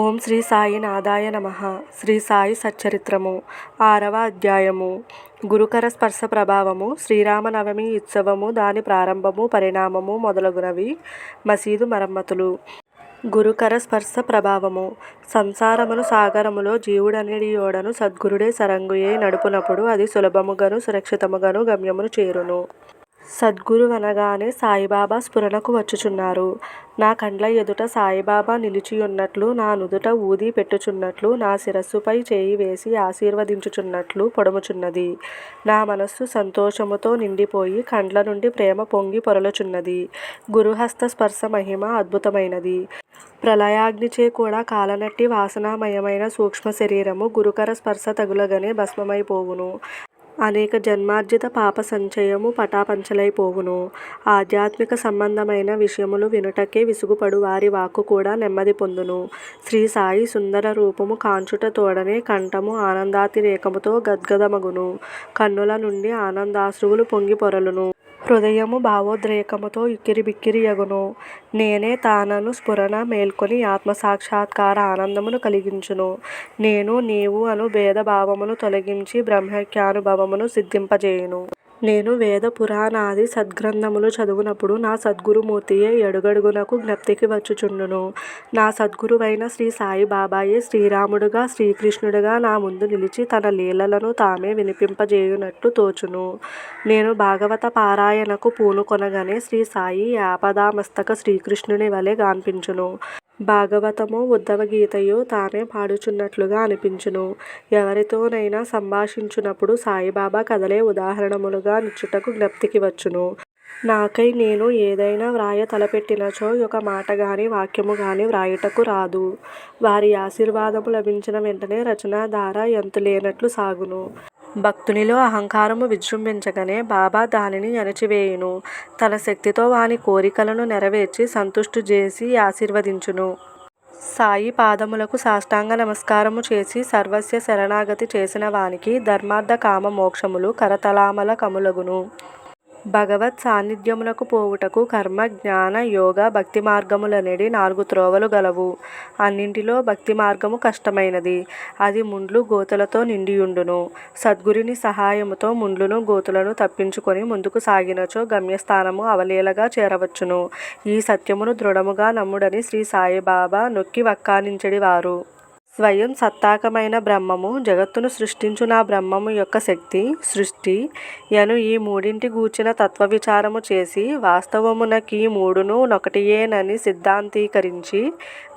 ఓం శ్రీ సాయి నాదాయ నమ. శ్రీ సాయి సచ్చరిత్రము. ఆరవ అధ్యాయము. గురుకర స్పర్శ ప్రభావము శ్రీరామనవమి ఉత్సవము దాని ప్రారంభము పరిణామము మొదలగునవి మసీదు మరమ్మతులు. గురుకర స్పర్శ ప్రభావము. సంసారమును సాగరములో జీవుడనిడి ఓడను సద్గురుడే సరంగుయే నడుపునప్పుడు అది సులభముగను సురక్షితముగను గమ్యమును చేరును. సద్గురువనగానే సాయిబాబా స్ఫురణకు వచ్చుచున్నారు. నా కండ్ల ఎదుట సాయిబాబా నిలిచియున్నట్లు నా నుదుట ఊది పెట్టుచున్నట్లు నా శిరస్సుపై చేయి వేసి ఆశీర్వదించుచున్నట్లు పొడముచున్నది. నా మనస్సు సంతోషముతో నిండిపోయి కండ్ల నుండి ప్రేమ పొంగి పొరలుచున్నది. గురుహస్త స్పర్శ మహిమ అద్భుతమైనది. ప్రళయాగ్నిచే కూడా కాలనట్టి వాసనామయమైన సూక్ష్మ శరీరము గురుకర స్పర్శ తగులగనే భస్మమైపోవును. అనేక జన్మార్జిత పాప సంచయము పటాపంచలైపోవును. ఆధ్యాత్మిక సంబంధమైన విషయములు వినుటకే విసుగుపడు వారి వాక్కు కూడా నెమ్మది పొందును. శ్రీ సాయి సుందర రూపము కాంచుట తోడనే కంఠము ఆనందాతిరేకముతో గద్గదమగును. కన్నుల నుండి ఆనందాశ్రువులు పొంగి పొరలును. హృదయము భావోద్రేకముతో ఇక్కిరి బిక్కిరి నేనే తానను స్ఫురణ మేల్కొని ఆత్మసాక్షాత్కార ఆనందమును కలిగించును. నేను నీవు అను భేదభావమును తొలగించి బ్రహ్మక్యానుభవమును సిద్ధింపజేయును. నేను వేద పురాణాది సద్గ్రంథములు చదువునప్పుడు నా సద్గురుమూర్తియే అడుగడుగునకు జ్ఞప్తికి వచ్చుచుండును. నా సద్గురువైన శ్రీ సాయిబాబాయే శ్రీరాముడుగా శ్రీకృష్ణుడుగా నా ముందు నిలిచి తన లీలలను తామే వినిపింపజేయునట్టు తోచును. నేను భాగవత పారాయణకు పూనుకొనగానే శ్రీ సాయి ఆపదామస్తక శ్రీకృష్ణుని వలె గాన్పించును. భాగవతమో ఉద్ధవగీతయో తానే పాడుచున్నట్లుగా అనిపించును. ఎవరితోనైనా సంభాషించునప్పుడు సాయిబాబా కథలే ఉదాహరణములుగా నిచ్చుటకు జ్ఞప్తికి వచ్చును. నాకై నేను ఏదైనా వ్రాయ తలపెట్టినచో ఒక మాట గాని వాక్యము గాని వ్రాయుటకు రాదు. వారి ఆశీర్వాదము లభించిన వెంటనే రచనా ధార ఎంతులేనట్లు సాగును. భక్తునిలో అహంకారము విజృంభించగానే బాబా దానిని అణచివేయును. తన శక్తితో వాని కోరికలను నెరవేర్చి సంతుష్టు చేసి ఆశీర్వదించును. సాయి పాదములకు సాష్టాంగ నమస్కారము చేసి సర్వస్య శరణాగతి చేసిన వానికి ధర్మార్థ కామ మోక్షములు కరతలామల కములగును. భగవత్ సాన్నిధ్యమునకు పోవుటకు కర్మ జ్ఞాన యోగ భక్తి మార్గములనేడి నాలుగు త్రోవలు గలవు. అన్నింటిలో భక్తి మార్గము కష్టమైనది. అది ముండ్లు గోతులతో నిండియుండును. సద్గురిని సహాయముతో ముండ్లును గోతులను తప్పించుకొని ముందుకు సాగినచో గమ్యస్థానము అవలీలగా చేరవచ్చును. ఈ సత్యమును దృఢముగా నమ్ముడని శ్రీ సాయిబాబా నొక్కి వక్కానించడి వారు స్వయం సత్తాకమైన బ్రహ్మము జగత్తును సృష్టించు నా బ్రహ్మము యొక్క శక్తి సృష్టి యను ఈ మూడింటి గూర్చిన తత్వ విచారము చేసి వాస్తవమునకి మూడును నొకటియేనని సిద్ధాంతీకరించి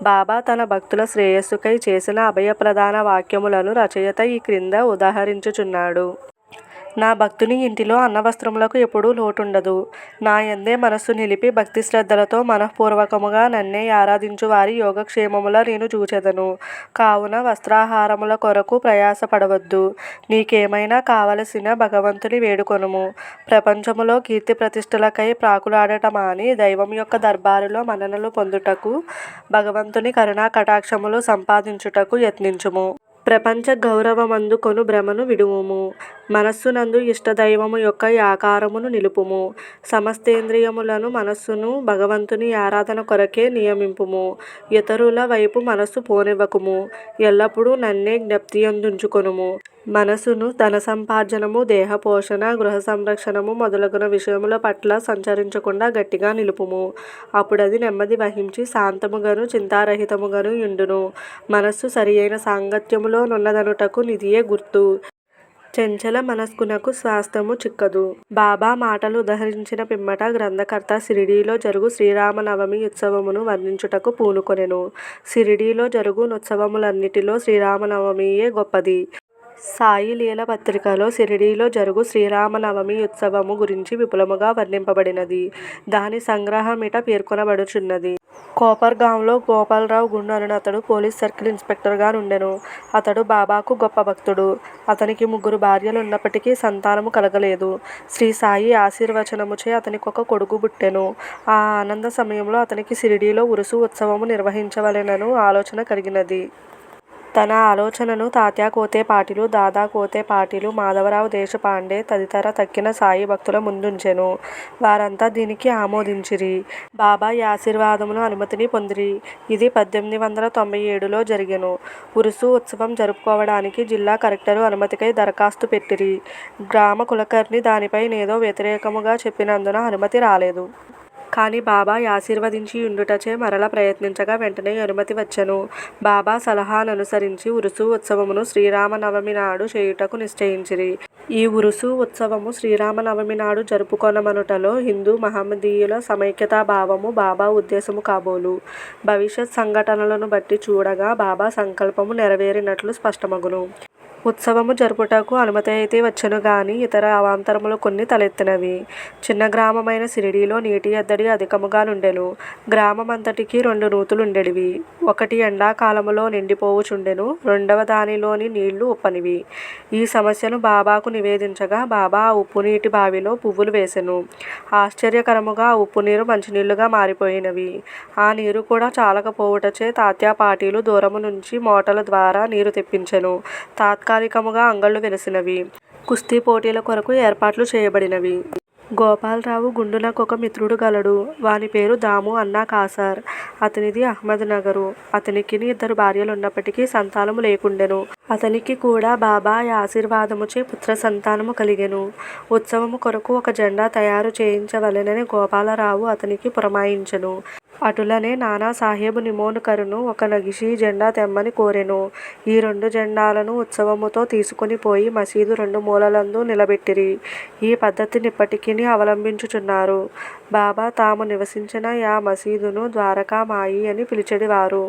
బాబా తన భక్తుల శ్రేయస్సుకై చేసిన అభయప్రదాన వాక్యములను రచయిత ఈ క్రింద ఉదహరించుచున్నాడు. నా భక్తుని ఇంటిలో అన్నవస్త్రములకు ఎప్పుడూ లోటుండదు. నా యందే మనస్సు నిలిపి భక్తి శ్రద్ధలతో మనఃపూర్వకముగా నన్నే ఆరాధించు వారి యోగక్షేమముల నేను చూచెదను. కావున వస్త్రాహారముల కొరకు ప్రయాసపడవద్దు. నీకేమైనా కావలసిన భగవంతుని వేడుకొనుము. ప్రపంచములో కీర్తి ప్రతిష్టలకై ప్రాకులాడటమాని దైవం యొక్క దర్బారులో మన్ననలు పొందుటకు భగవంతుని కరుణా కటాక్షములు సంపాదించుటకు యత్నించుము. ప్రపంచ గౌరవమందుకొను భ్రమను విడువుము. మనస్సునందు ఇష్టదైవము యొక్క ఆకారమును నిలుపుము. సమస్తేంద్రియములను మనస్సును భగవంతుని ఆరాధన కొరకే నియమింపుము. ఇతరుల వైపు మనస్సు పోనివ్వకుము. ఎల్లప్పుడూ నన్నే జ్ఞప్తియందుంచుకొనుము. మనసును ధన సంపార్జనము దేహ పోషణ గృహ సంరక్షణము మొదలగున విషయముల పట్ల సంచరించకుండా గట్టిగా నిలుపుము. అప్పుడది నెమ్మది వహించి శాంతముగాను చింతారహితముగాను యుండును. మనస్సు సరియైన సాంగత్యములో నున్నదనుటకు నిధియే గుర్తు. చెంచల మనస్కునకు స్వాస్థ్యము చిక్కదు. బాబా మాటలు ఉదహరించిన పిమ్మట గ్రంథకర్త షిరిడీలో జరుగు శ్రీరామనవమి ఉత్సవమును వర్ణించుటకు పూనుకొనెను. షిరిడీలో జరుగు నుత్సవములన్నిటిలో శ్రీరామనవమియే గొప్పది. సాయి లీల పత్రికలో షిరిడీలో జరుగు శ్రీరామనవమి ఉత్సవము గురించి విపులముగా వర్ణింపబడినది. దాని సంగ్రహమిట పేర్కొనబడుచున్నది. కోపర్గాంలో గోపాలరావు గుండు అతడు పోలీస్ సర్కిల్ ఇన్స్పెక్టర్గా నుండెను అతడు బాబాకు గొప్ప భక్తుడు. అతనికి ముగ్గురు భార్యలు ఉన్నప్పటికీ సంతానము కలగలేదు. శ్రీ సాయి ఆశీర్వచనముచే అతనికి ఒక కొడుకు పుట్టెను. ఆ ఆనంద సమయంలో అతనికి షిరిడీలో ఉరుసు ఉత్సవము నిర్వహించవలెనను ఆలోచన కలిగినది. తన ఆలోచనను తాత్యా కోతే పాటిలు దాదా కోతే పాటిలు మాధవరావు దేశపాండే తదితర తక్కిన సాయి భక్తుల ముందుంచెను. వారంతా దీనికి ఆమోదించిరి. బాబా ఈ ఆశీర్వాదమును అనుమతిని పొందిరి. ఇది పద్దెనిమిది వందల తొంభై ఏడులో జరిగెను. ఉరుసు ఉత్సవం జరుపుకోవడానికి జిల్లా కలెక్టరు అనుమతికై దరఖాస్తు పెట్టిరి. గ్రామ కులకర్ణి దానిపై నేదో వ్యతిరేకముగా చెప్పినందున అనుమతి రాలేదు. కాని బాబా ఆశీర్వదించి యుండుటచే మరల ప్రయత్నించగా వెంటనే అనుమతి వచ్చెను. బాబా సలహాననుసరించి ఉరుసు ఉత్సవమును శ్రీరామనవమి నాడు చేయుటకు నిశ్చయించిరి. ఈ ఉరుసు ఉత్సవము శ్రీరామనవమి నాడు జరుపుకొనమనుటలో హిందూ మహమ్మదీయుల సమైక్యతా భావము బాబా ఉద్దేశము కాబోలు. భవిష్యత్ సంఘటనలను బట్టి చూడగా బాబా సంకల్పము నెరవేరినట్లు స్పష్టమగును. ఉత్సవము జరుపుటకు అనుమతి అయితే వచ్చెను గాని ఇతర అవాంతరములు కొన్ని తలెత్తినవి. చిన్న గ్రామమైన సిరిడీలో నీటి ఎద్దడి అధికముగా నుండెను. గ్రామమంతటికి రెండు నూతులుండెడివి. ఒకటి ఎండాకాలములో నిండిపోవుచుండెను. రెండవ దానిలోని నీళ్ళు ఉప్పనివి. ఈ సమస్యను బాబాకు నివేదించగా బాబా ఆ ఉప్పునీటి బావిలో పువ్వులు వేసెను. ఆశ్చర్యకరముగా ఆ ఉప్పునీరు మంచినీళ్ళుగా మారిపోయినవి. ఆ నీరు కూడా చాలకపోవుటచే తాత్యా పాటీలు దూరము నుంచి మోటల ద్వారా నీరు తెప్పించెను. తాత్కాలికముగా అంగళ్ళు వెలిసినవి. కుస్తీ పోటీల కొరకు ఏర్పాట్లు చేయబడినవి. గోపాలరావు గుండునకొక మిత్రుడు గలడు. వాని పేరు దాము అన్నా కాసార్. అతనిది అహ్మద్ నగరు. అతనికిని ఇద్దరు భార్యలున్నప్పటికీ సంతానము లేకుండెను. అతనికి కూడా బాబా ఆశీర్వాదముచే పుత్ర సంతానము కలిగెను. ఉత్సవము కొరకు ఒక జెండా తయారు చేయించవలెనని గోపాలరావు అతనికి పురమాయించెను. అటులనే నానాసాహెబు నిమోనుకరును ఒక నగిషీ జెండా తెమ్మని కోరెను. ఈ రెండు జెండాలను ఉత్సవముతో తీసుకుని పోయి మసీదు రెండు మూలలందు నిలబెట్టిరి. ఈ పద్ధతినిప్పటికిని అవలంబించుచున్నారు. బాబా తాము నివసించిన యా మసీదును ద్వారకా మాయి అని పిలిచెడివారు.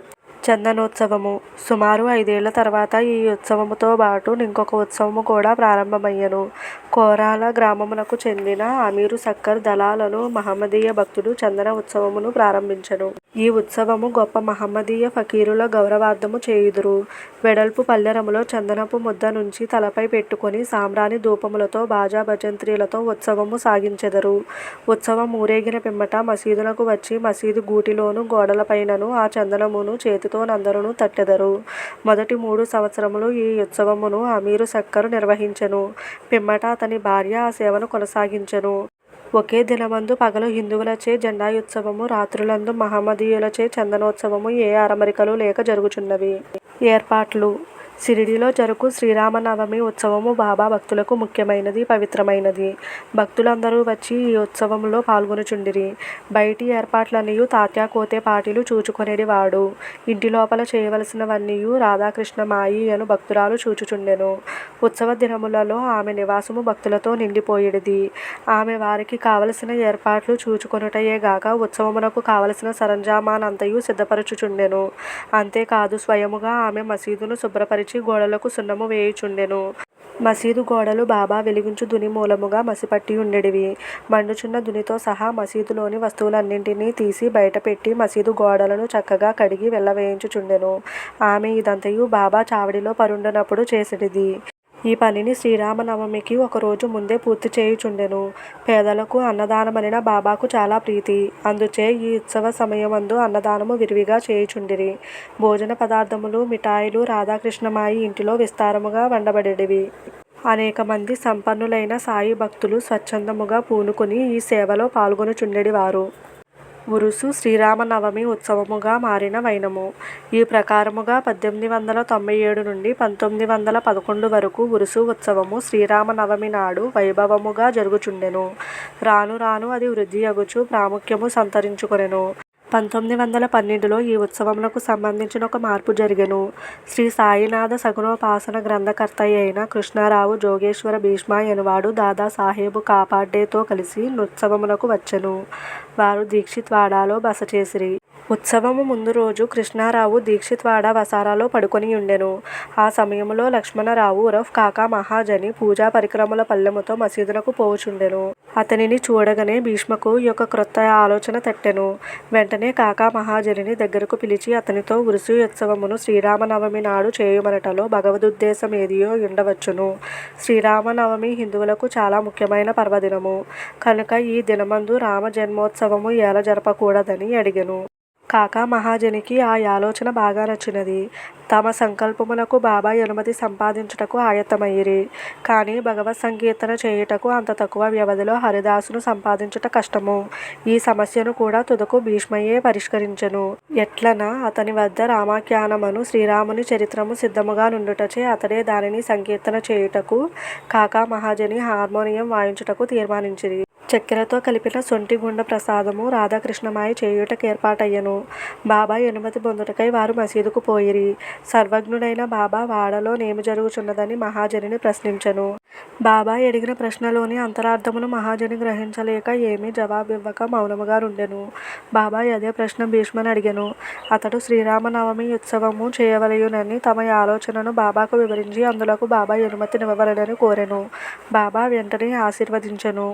చందనోత్సవము. సుమారు ఐదేళ్ళ తర్వాత ఈ ఉత్సవముతో బాటు ఇంకొక ఉత్సవము కూడా ప్రారంభమయ్యెను. కోరాల గ్రామమునకు చెందిన అమీరు సక్కర్ దళాలను మహమ్మదీయ భక్తుడు చందన ఉత్సవమును ప్రారంభించెను. ఈ ఉత్సవము గొప్ప మహమ్మదీయ ఫకీరుల గౌరవార్థము చేయుదురు. వెడల్పు పల్లెరములో చందనపు ముద్ద నుంచి తలపై పెట్టుకొని సాంబ్రాణి ధూపములతో బాజా భజంత్రీలతో ఉత్సవము సాగించెదరు. ఉత్సవం ఊరేగిన పిమ్మట మసీదునకు వచ్చి మసీదు గూటిలోను గోడలపైనను ఆ చందనమును చేతితోనందరును తట్టెదరు. మొదటి మూడు సంవత్సరములు ఈ ఉత్సవమును అమీరు సక్కరు నిర్వహించెను. పిమ్మట అతని భార్య ఆ సేవను కొనసాగించెను. ఒకే దినమందు పగలు హిందువులచే జెండాయుత్సవము రాత్రులందు మహమ్మదీయులచే చందనోత్సవము ఏ అరమరికలు లేక జరుగుచున్నవి. ఏర్పాట్లు షిరిడీలో జరుగు శ్రీరామనవమి ఉత్సవము బాబా భక్తులకు ముఖ్యమైనది పవిత్రమైనది. భక్తులందరూ వచ్చి ఈ ఉత్సవంలో పాల్గొనుచుండిరి. బయటి ఏర్పాట్లనియు తాత్యా కోతే చూచుకొనేది వాడు. ఇంటి లోపల చేయవలసినవన్నీయు రాధాకృష్ణ మాయి అను భక్తురాలు చూచుచుండెను. ఉత్సవ దినములలో ఆమె నివాసము భక్తులతో నిండిపోయేది ఆమె వారికి కావలసిన ఏర్పాట్లు చూచుకొనుటయే గాక ఉత్సవమునకు కావలసిన సరంజామానంతయు సిద్ధపరచుచుండెను. అంతేకాదు స్వయముగా ఆమె మసీదును శుభ్రపరి పరిచి గోడలకు సున్నము వేయుచుండెను. మసీదు గోడలు బాబా వెలిగించు దుని మూలముగా మసిపట్టి ఉండెడివి. మండుచున్న దునితో సహా మసీదులోని వస్తువులన్నింటినీ తీసి బయటపెట్టి మసీదు గోడలను చక్కగా కడిగి వెళ్ళవేయించుచుండెను ఆమె ఇదంతయు బాబా చావడిలో పరుండునప్పుడు చేసెడిది. ఈ పనిని శ్రీరామనవమికి ఒకరోజు ముందే పూర్తి చేయుచుండెను. పేదలకు అన్నదానమనిన బాబాకు చాలా ప్రీతి. అందుచే ఈ ఉత్సవ సమయమందు అన్నదానము విరివిగా చేయుచుండిరి. భోజన పదార్థములు మిఠాయిలు రాధాకృష్ణమాయి ఇంటిలో విస్తారముగా వండబడేవి అనేక మంది సంపన్నులైన సాయి భక్తులు స్వచ్ఛందముగా పూనుకొని ఈ సేవలో పాల్గొనుచుండెడివారు. ఉరుసు శ్రీరామనవమి ఉత్సవముగా మారిన వైనము. ఈ ప్రకారముగా పద్దెనిమిది వందల తొంభై ఏడు నుండి పంతొమ్మిది వందల పదకొండు వరకు ఉరుసు ఉత్సవము శ్రీరామనవమి నాడు వైభవముగా జరుగుచుండెను. రాను రాను అది వృద్ధి అగుచు ప్రాముఖ్యము సంతరించుకొనెను. పంతొమ్మిది వందల పన్నెండులో ఈ ఉత్సవములకు సంబంధించిన ఒక మార్పు జరిగెను. శ్రీ సాయినాథ సగుణోపాసన గ్రంథకర్త అయిన కృష్ణారావు జోగేశ్వర భీష్మ ఎనువాడు దాదా సాహేబు కాపాడ్డేతో కలిసి ఉత్సవమునకు వచ్చెను. వారు దీక్షిత్వాడాలో బస చేసిరి ఉత్సవము ముందు రోజు కృష్ణారావు దీక్షిత్వాడ వసారాలో పడుకొని ఉండెను. ఆ సమయములో లక్ష్మణరావు ఉరఫ్ కాకా మహాజని పూజా పరికరముల పల్లెముతో మసీదునకు పోవుచుండెను. అతనిని చూడగానే భీష్మకు యొక్క క్రొత్త ఆలోచన తట్టెను. వెంటనే కాకా మహాజనిని దగ్గరకు పిలిచి అతనితో ఉరుసు ఉత్సవమును శ్రీరామనవమి నాడు చేయుమనటలో భగవదుద్దేశం ఏదియో ఉండవచ్చును. శ్రీరామనవమి హిందువులకు చాలా ముఖ్యమైన పర్వదినము. కనుక ఈ దినమందు రామ జన్మోత్సవము ఎలా జరపకూడదని అడిగెను. కాకా మహాజనికి ఆ ఆలోచన బాగా నచ్చినది. తమ సంకల్పమునకు బాబాయ్ అనుమతి సంపాదించుటకు ఆయత్తమయ్యిరి కానీ భగవత్ సంకీర్తన చేయుటకు అంత తక్కువ వ్యవధిలో హరిదాసును సంపాదించుట కష్టము. ఈ సమస్యను కూడా తుదకు భీష్మయే పరిష్కరించెను. ఎట్లన అతని వద్ద రామాఖ్యానమును శ్రీరాముని చరిత్రము సిద్ధముగా నుండుటచే అతడే దానిని సంకీర్తన చేయుటకు కాకా మహాజని హార్మోనియం వాయించుటకు తీర్మానించిరి. చక్కెరతో కలిపిన శొంఠి గుండె ప్రసాదము రాధాకృష్ణమాయి చేయుటకు ఏర్పాటయ్యను బాబా యనుమతి పొందుటకై వారు మసీదుకు పోయిరి. సర్వజ్ఞుడైన బాబా వాడలో నేమి జరుగుచున్నదని మహాజనిని ప్రశ్నించెను. బాబా ఎడిగిన ప్రశ్నలోని అంతరార్ధమును మహాజని గ్రహించలేక ఏమీ జవాబివ్వక మౌనముగా ఉండెను బాబా అదే ప్రశ్న భీష్మనడిగెను. అతడు శ్రీరామనవమి ఉత్సవము చేయవలయునని తమ ఆలోచనను బాబాకు వివరించి అందులకు బాబా అనుమతినివ్వవలనని కోరెను. బాబా వెంటనే ఆశీర్వదించెను.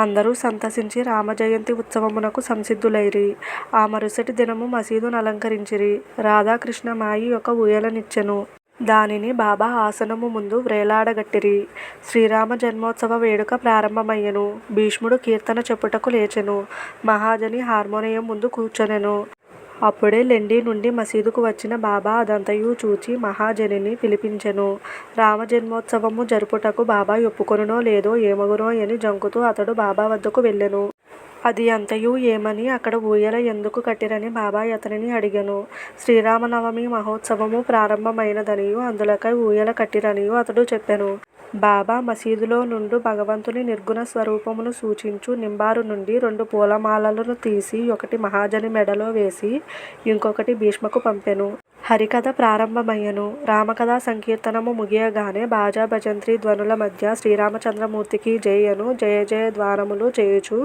అందరూ సంతసించి రామజయంతి ఉత్సవమునకు సంసిద్ధులైరి. ఆ మరుసటి దినము మసీదును అలంకరించిరి రాధాకృష్ణ మాయి ఒక ఊయలనిచ్చెను. దానిని బాబా ఆసనము ముందు వ్రేలాడగట్టిరి. శ్రీరామ జన్మోత్సవ వేడుక ప్రారంభమయ్యెను. భీష్ముడు కీర్తన చెప్పుటకు లేచెను. మహాజని హార్మోనియం ముందు కూర్చొనెను. అప్పుడే లెండి నుండి మసీదుకు వచ్చిన బాబా అదంతయు చూచి మహాజనిని పిలిపించెను. రామజన్మోత్సవము జరుపుటకు బాబా ఒప్పుకొనునో లేదో ఏమగునో అని జంకుతూ అతడు బాబా వద్దకు వెళ్ళెను. అది అంతయు ఏమని అక్కడ ఊయల ఎందుకు కట్టిరని బాబా అతనిని అడిగాను శ్రీరామనవమి మహోత్సవము ప్రారంభమైనదనియూ అందులకై ఊయల కట్టిరనియు అతడు చెప్పెను. బాబా మసీదులో నుండు భగవంతుని నిర్గుణ స్వరూపమును సూచించు నింబారు నుండి రెండు పూలమాలలను తీసి ఒకటి మహాజని మెడలో వేసి ఇంకొకటి భీష్మకు పంపెను. హరికథ ప్రారంభమయ్యెను. రామకథా సంకీర్తనము ముగియగానే బాజా భజంత్రి ధ్వనుల మధ్య శ్రీరామచంద్రమూర్తికి జయను జయ జయ ద్వారములు చేయుచు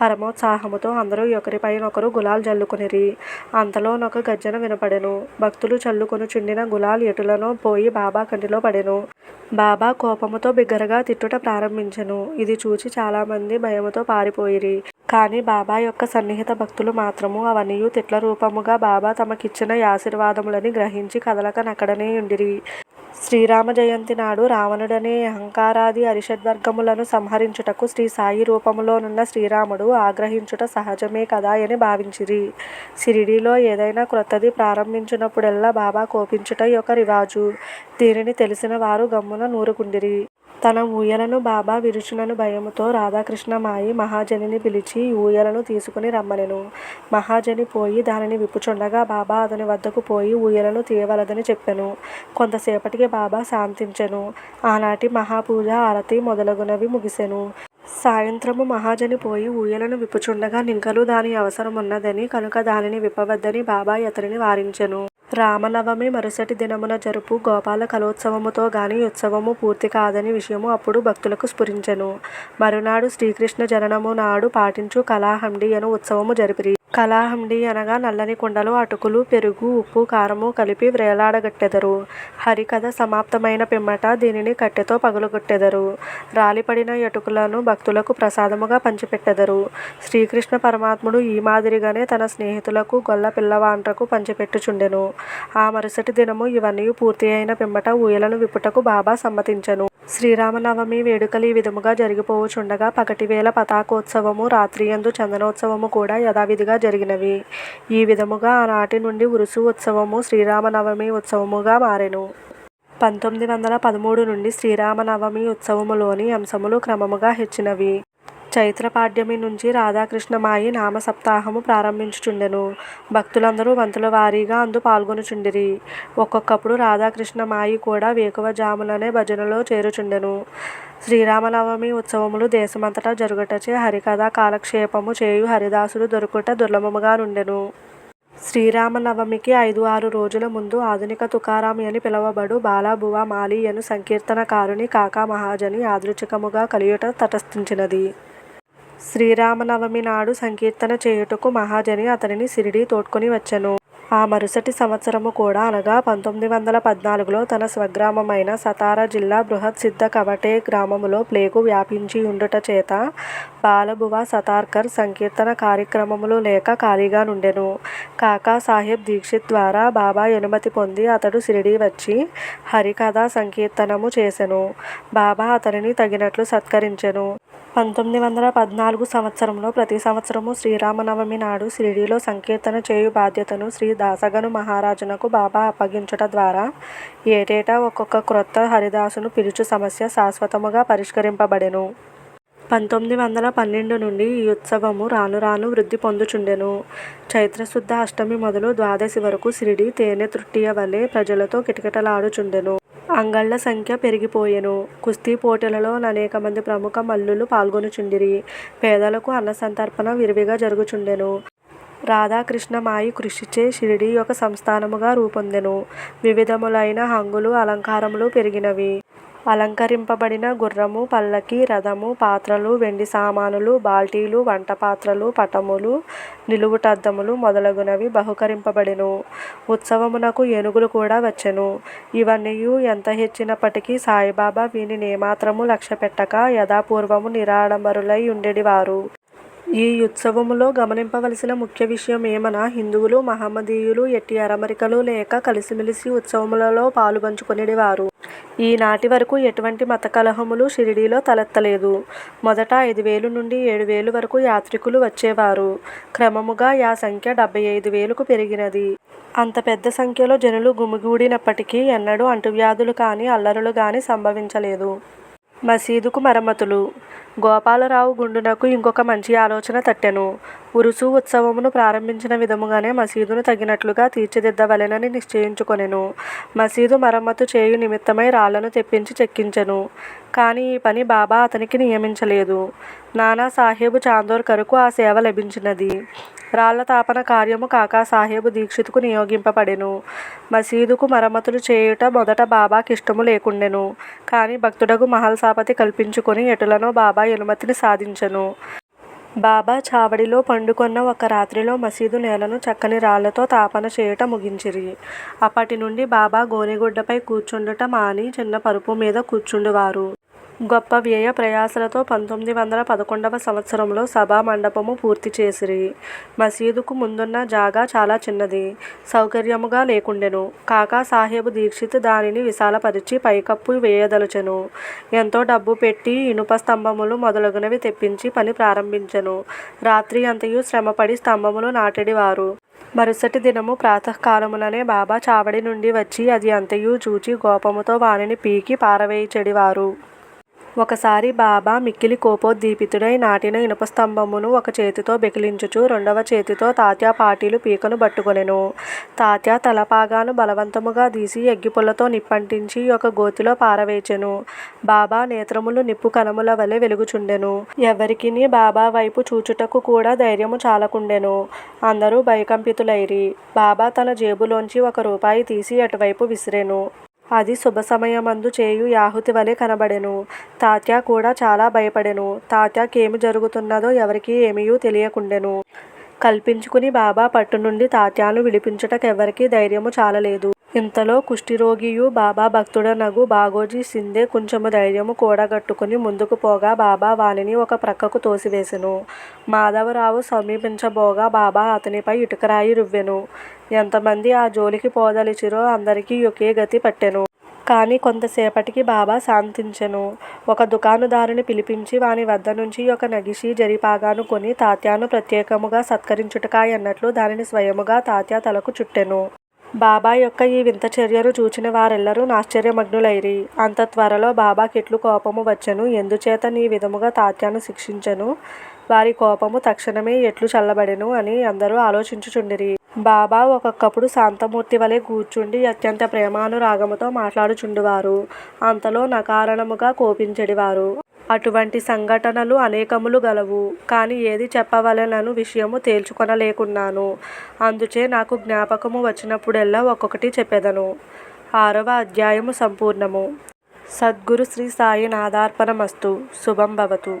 పరమోత్సాహముతో అందరూ ఒకరిపైన ఒకరు గులాల్ జల్లుకునిరి అంతలోనొక గర్జన వినపడెను. భక్తులు చల్లుకొని చుండిన గులాల్ ఎటులనో పోయి బాబా కంటిలో పడెను. బాబా కోపముతో బిగ్గరగా తిట్టుట ప్రారంభించెను. ఇది చూచి చాలామంది భయముతో పారిపోయిరి. కాని బాబా యొక్క సన్నిహిత భక్తులు మాత్రము అవనియు తిట్ల రూపముగా బాబా తమకిచ్చిన యాశీర్వాదములని గ్రహించి కదలక నక్కడనే శ్రీరామ జయంతి నాడు రావణుడనే అహంకారాది అరిషడ్వర్గములను సంహరించుటకు శ్రీ సాయి రూపములోనున్న శ్రీరాముడు ఆగ్రహించుట సహజమే కదా అని భావించిరి. షిరిడీలో ఏదైనా క్రొత్తది ప్రారంభించినప్పుడెల్లా బాబా కోపించుట యొక్క రివాజు. దీనిని తెలిసిన వారు గమ్మున నూరుకుండిరి. తన ఊయలను బాబా విరుచునను భయముతో రాధాకృష్ణమాయి మహాజనిని పిలిచి ఊయలను తీసుకుని రమ్మనెను. మహాజని పోయి దానిని విప్పుచుండగా బాబా అతని వద్దకు పోయి ఊయలను తీయవలదని చెప్పెను. కొంతసేపటికి బాబా శాంతించెను. ఆనాటి మహాపూజ ఆరతి మొదలగునవి ముగిసెను. సాయంత్రము మహాజని పోయి ఊయలను విప్పుచుండగా నింకలు దాని అవసరమున్నదని కనుక దానిని విప్పవద్దని బాబా యతనిని వారించెను. రామనవమి మరుసటి దినమున జరుపు గోపాల కలోత్సవముతో గాని పూర్తి కాదని విషయము అప్పుడు భక్తులకు స్ఫురించెను. మరునాడు శ్రీకృష్ణ జననము నాడు పాటించు కళాహండి అను ఉత్సవము జరిపిరి. కలాహండి అనగా నల్లని కుండలో అటుకులు పెరుగు ఉప్పు కారము కలిపి వ్రేలాడగట్టెదరు. హరికథ సమాప్తమైన పిమ్మట దీనిని కట్టెతో పగులగొట్టెదరు. రాలిపడిన ఎటుకులను భక్తులకు ప్రసాదముగా పంచిపెట్టెదరు. శ్రీకృష్ణ పరమాత్ముడు ఈ మాదిరిగానే తన స్నేహితులకు గొల్ల పిల్లవాండ్రకు పంచిపెట్టుచుండెను. ఆ మరుసటి దినము ఇవన్నీ పూర్తి అయిన పిమ్మట ఊయలను విప్పుటకు బాబా సమ్మతించెను. శ్రీరామనవమి వేడుకలు ఈ విధముగా జరిగిపోవుచుండగా పగటివేళ పతాకోత్సవము రాత్రియందు చందనోత్సవము కూడా యథావిధిగా జరిగినవి. ఈ విధముగా ఆనాటి నుండి ఉరుసు ఉత్సవము శ్రీరామనవమి ఉత్సవముగా మారెను. పంతొమ్మిది వందల పదమూడు నుండి శ్రీరామనవమి ఉత్సవములోని అంశములు క్రమముగా హెచ్చినవి. చైత్రపాడ్యమి నుంచి రాధాకృష్ణమాయి నామసప్తాహము ప్రారంభించుచుండెను. భక్తులందరూ వంతుల వారీగా అందు పాల్గొనుచుండిరి. ఒక్కొక్కప్పుడు రాధాకృష్ణమాయి కూడా వేకువజాములనే భజనలో చేరుచుండెను. శ్రీరామనవమి ఉత్సవములు దేశమంతటా జరుగుటచే హరికథా కాలక్షేపము చేయు హరిదాసుడు దొరుకుట దుర్లభముగా నుండెను. శ్రీరామనవమికి ఐదు ఆరు రోజుల ముందు ఆధునిక తుకారామి అని పిలువబడు బాలాబువ మాలియను సంకీర్తనకారుని కాకా మహాజని యాదృచ్ఛికముగా కలియుట తటస్థించినది. శ్రీరామనవమి నాడు సంకీర్తన చేయుటకు మహాజని అతనిని షిరిడీ తోడ్కొని వచ్చెను. ఆ మరుసటి సంవత్సరము కూడా అనగా పంతొమ్మిది వందల పద్నాలుగులో తన స్వగ్రామమైన సతారా జిల్లా బృహత్ సిద్ధ కవటే గ్రామములో ప్లేగు వ్యాపించి ఉండుట చేత బాలబువ సతార్కర్ సంకీర్తన కార్యక్రమములు లేక ఖాళీగా నుండెను. కాకా సాహెబ్ దీక్షిత్ ద్వారా బాబా అనుమతి పొంది అతడు షిరిడీ వచ్చి హరికథా సంకీర్తనము చేసెను. బాబా అతనిని తగినట్లు సత్కరించెను. పంతొమ్మిది వందల పద్నాలుగు సంవత్సరంలో ప్రతి సంవత్సరము శ్రీరామనవమి నాడు షిరిడీలో సంకీర్తన చేయు బాధ్యతను శ్రీ దాసగను మహారాజునకు బాబా అప్పగించుట ద్వారా ఏటేటా ఒక్కొక్క క్రొత్త హరిదాసును పిలుచు సమస్య శాశ్వతముగా పరిష్కరింపబడెను. పంతొమ్మిది వందల పన్నెండు నుండి ఈ ఉత్సవము రాను రాను వృద్ధి పొందుచుండెను. చైత్రశుద్ధ అష్టమి మొదలు ద్వాదశి వరకు షిరిడి తేనె తృట్టియ వలె ప్రజలతో కిటకిటలాడుచుండెను. అంగళ్ళ సంఖ్య పెరిగిపోయెను. కుస్తీ పోటీలలో అనేక మంది ప్రముఖ మల్లులు పాల్గొనుచుండిరి. పేదలకు అన్న సంతర్పణ విరివిగా జరుగుచుండెను. రాధాకృష్ణ మాయి కృషిచే షిరిడి ఒక సంస్థానముగా రూపొందెను. వివిధములైన హంగులు అలంకారములు పెరిగినవి. అలంకరింపబడిన గుర్రము పల్లకి రథము పాత్రలు వెండి సామానులు బాల్టీలు వంట పాత్రలు పటములు నిలువుటద్దములు మొదలగునవి బహుకరింపబడెను. ఉత్సవమునకు ఏనుగులు కూడా వచ్చెను. ఇవన్నీయు ఎంత హెచ్చినప్పటికీ సాయిబాబా వీనినేమాత్రము లక్ష్యపెట్టక యథాపూర్వము నిరాడంబరులై ఉండెడివారు. ఈ ఉత్సవములో గమనింపవలసిన ముఖ్య విషయం ఏమన? హిందువులు మహమ్మదీయులు ఎట్టి అరమరికలు లేక కలిసిమెలిసి ఉత్సవములలో పాలుపంచుకొనిడివారు. ఈనాటి వరకు ఎటువంటి మత కలహములు షిరిడీలో తలెత్తలేదు. మొదట ఐదు వేలు నుండి ఏడు వేలు వరకు యాత్రికులు వచ్చేవారు. క్రమముగా ఆ సంఖ్య డెబ్బై ఐదు వేలకు పెరిగినది. అంత పెద్ద సంఖ్యలో జనులు గుమిగూడినప్పటికీ ఎన్నడూ అంటువ్యాధులు కానీ అల్లరులు కానీ సంభవించలేదు. మసీదుకు మరమ్మతులు. గోపాలరావు గుండునకు ఇంకొక మంచి ఆలోచన తట్టెను. ఉరుసు ఉత్సవమును ప్రారంభించిన విధముగానే మసీదును తగినట్లుగా తీర్చిదిద్దవలెనని నిశ్చయించుకొనెను. మసీదు మరమ్మతు చేయు నిమిత్తమై రాళ్ళను తెప్పించి చెక్కించెను. కానీ ఈ పని బాబా అతనికి నియమించలేదు. నానా సాహెబు చాందోర్కర్కు ఆ సేవ లభించినది. రాళ్ళ తాపన కార్యము కాకా సాహెబు దీక్షితుకు నియోగింపబడెను. మసీదుకు మరమ్మతులు చేయుట మొదట బాబాకి ఇష్టము లేకుండెను. కానీ భక్తుడగు మహల్సాపతి కల్పించుకొని ఎటులనో బాబా అనుమతిని సాధించెను. బాబా చావడిలో పండుకొన్న ఒక రాత్రిలో మసీదు నేలను చక్కని రాళ్ళతో తాపన చేయుట ముగించిరి. అప్పటి నుండి బాబా గోనెగుడ్డపై కూర్చుండుట మాని చిన్న పరుపు మీద కూర్చుండువారు. గొప్ప వ్యయ ప్రయాసలతో పంతొమ్మిది వందల పదకొండవ సంవత్సరంలో సభా మండపము పూర్తి చేసిరి. మసీదుకు ముందున్న జాగా చాలా చిన్నది సౌకర్యముగా లేకుండెను. కాకా సాహెబు దీక్షిత్ దానిని విశాలపరిచి పైకప్పు వేయదలచెను. ఎంతో డబ్బు పెట్టి ఇనుప స్తంభములు మొదలగునవి తెప్పించి పని ప్రారంభించెను. రాత్రి అంతయు శ్రమపడి స్తంభములు నాటెడివారు. మరుసటి దినము ప్రాతకాలముననే బాబా చావడి నుండి వచ్చి అది అంతయు చూచి కోపముతో వానిని పీకి పారవేయుచెడివారు. ఒకసారి బాబా మిక్కిలి కోపోద్దీపితుడై నాటిన ఇనుప స్తంభమును ఒక చేతితో బెకిలించుచు రెండవ చేతితో తాత్యా పాటీలు పీకను పట్టుకొనెను. తాత్యా తలపాగాను బలవంతముగా తీసి ఎగ్గిపుల్లతో నిప్పంటించి ఒక గోతిలో పారవేచెను. బాబా నేత్రములు నిప్పు కణముల వలె వెలుగుచుండెను. ఎవరికిని బాబా వైపు చూచుటకు కూడా ధైర్యము చాలకుండెను. అందరూ భయకంపితులైరి. బాబా తన జేబులోంచి ఒక రూపాయి తీసి అటువైపు విసిరెను. అది శుభ సమయమందు చేయు యాహుతి వలె కనబడెను. తాత్యా కూడా చాలా భయపడెను. తాత్యాకేమి జరుగుతున్నదో ఎవరికీ ఏమీయూ తెలియకుండెను. కల్పించుకుని బాబా పట్టు నుండి తాత్యాను విడిపించుటకెవ్వరికీ ధైర్యము చాలలేదు. ఇంతలో కుష్ఠిరోగియు బాబా భక్తుడనగు బాగోజీ సిందే కొంచెము ధైర్యము కూడగట్టుకుని ముందుకు పోగా బాబా వానిని ఒక ప్రక్కకు తోసివేసెను. మాధవరావు సమీపించబోగా బాబా అతనిపై ఇటుకరాయి రువ్వెను. ఎంతమంది ఆ జోలికి పోదలిచిరో అందరికీ ఒకే గతి పట్టెను. కానీ కొంతసేపటికి బాబా శాంతించెను. ఒక దుకాణదారుని పిలిపించి వాని వద్ద నుంచి ఒక నగిషీ జరిపాగాను కొని తాత్యాను ప్రత్యేకముగా సత్కరించుటకాయన్నట్లు దానిని స్వయముగా తాత్యా తలకు చుట్టెను. బాబా యొక్క ఈ వింత చర్యను చూచిన వారెల్లరూ ఆశ్చర్యమగ్నులైరి. అంత త్వరలో బాబాకెట్లు కోపము వచ్చెను. ఎందుచేత నీ విధముగా తాత్యాను శిక్షించెను? వారి కోపము తక్షణమే ఎట్లు చల్లబడెను అని అందరూ ఆలోచించుచుండిరి. బాబా ఒకప్పుడు శాంతమూర్తి వలె కూర్చుండి అత్యంత ప్రేమానురాగముతో మాట్లాడుచుండువారు. అంతలో నకారణముగా కోపించెడివారు. అటువంటి సంఘటనలు అనేకములు గలవు. కానీ ఏది చెప్పవలెనను విషయము తేల్చుకొనలేకున్నాను. అందుచే నాకు జ్ఞాపకము వచ్చినప్పుడెల్లా ఒక్కొక్కటి చెప్పెదను. ఆరవ అధ్యాయము సంపూర్ణము. సద్గురు శ్రీ సాయి నాదార్పణమస్తు శుభం భవతు.